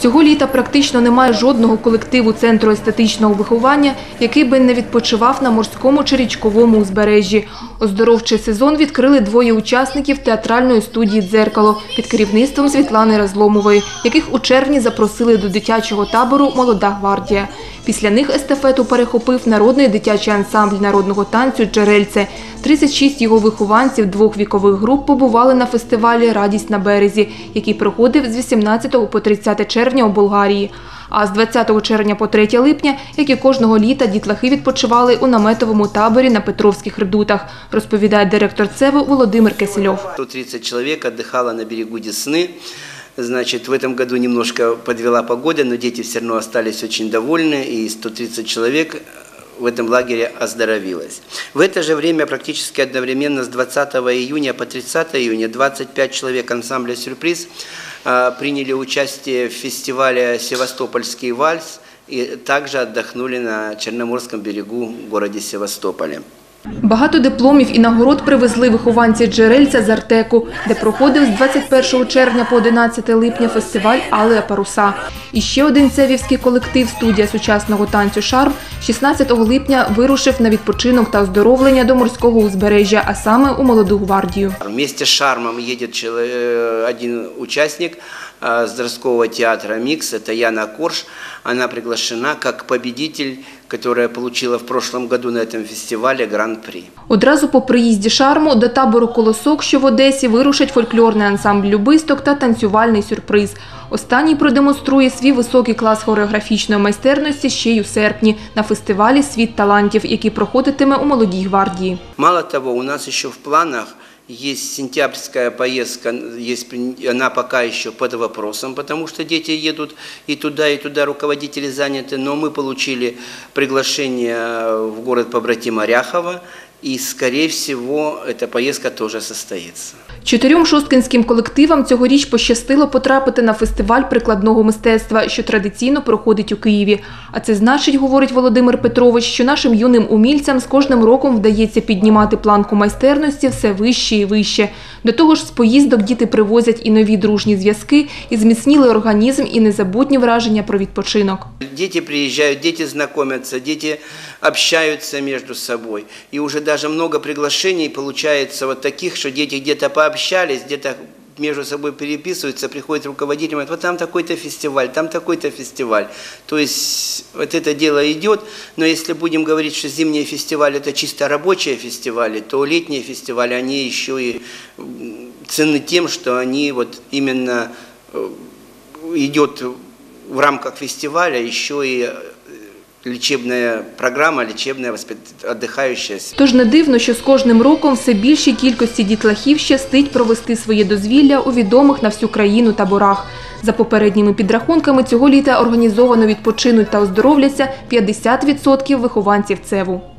Цього літа практично немає жодного колективу центру естетичного виховання, який би не відпочивав на морському чи річковому узбережжі. Оздоровчий сезон відкрили двоє учасників театральної студії «Дзеркало» під керівництвом Світлани Разломової, яких у червні запросили до дитячого табору Молода гвардія. Після них естафету перехопив народний дитячий ансамбль народного танцю «Джерельце». 36 його вихованців двох вікових груп побували на фестивалі Радість на березі, який проходив з 18 по 30 червня у Болгарії. А з 20 червня по 3 липня, як і кожного літа, дітлахи відпочивали у наметовому таборі на Петровських редутах, розповідає директор ЦЕВу Володимир Кисельов. 130 человек отдыхало на берегу Десны. Значит, в этом году немножко подвела погода, но дети все равно остались очень довольны, и 130 человек в этом лагере оздоровилось. В это же время, практически одновременно с 20 июня по 30 июня, 25 человек ансамбля «Сюрприз» а, приняли участие в фестивале «Севастопольский вальс» и также отдохнули на Черноморском берегу в городе Севастополе. Багато дипломів і нагород привезли вихованці джерельця з Артеку, де проходив з 21 червня по 11 липня фестиваль Алея Паруса. І ще один цевівський колектив студія сучасного танцю Шарм 16 липня вирушив на відпочинок та оздоровлення до морського узбережжя, а саме у молоду гвардію. Вместе с Шармом э, один участник э, с городского театра «Микс», это Яна Корж. Она приглашена как победитель, которая получила в прошлом году на этом фестивале Гран-при. Одразу по приїзді шарму до табору Колосок, що в Одесі, вирушать фольклорний ансамбль Любисток та танцювальний сюрприз. Останній продемонструє свій високий клас хореографічної майстерності ще й у серпні на фестивалі Світ талантів, який проходитиме у молодій гвардії. Мало того, у нас еще в планах есть сентябрьская поездка, есть, она пока еще под вопросом, потому что дети едут и туда, и туда, руководители заняты, но мы получили приглашение в город побратим Оряхова, и, скорее всего, эта поездка тоже состоится. Чотирьом шосткинським колективам цьогоріч пощастило потрапити на фестиваль прикладного мистецтва, що традиційно проходить у Києві. А це значить, говорить Володимир Петрович, що нашим юним умільцям з кожним роком вдається піднімати планку майстерності все вище і вище. До того ж, з поїздок діти привозять і нові дружні зв'язки, і зміцнілий організм, і незабутні враження про відпочинок. Дети приезжают, дети знакомятся, дети общаются между собой. И уже даже много приглашений получается вот таких, что дети где-то пообщались, где-то между собой переписываются, приходит руководитель, говорит, вот там такой-то фестиваль, там такой-то фестиваль. То есть вот это дело идет, но если будем говорить, что зимние фестивали это чисто рабочие фестивали, то летние фестивали, они еще и ценны тем, что они вот именно э, идет в рамках фестиваля еще и э, програма, лічебна лечебная. Тож не дивно, що з кожним роком все більшій кількості дітлахів щастить провести своє дозвілля у відомих на всю країну таборах. За попередніми підрахунками, цього літа організовано відпочинуть та оздоровляться 50% вихованців ЦЕВу.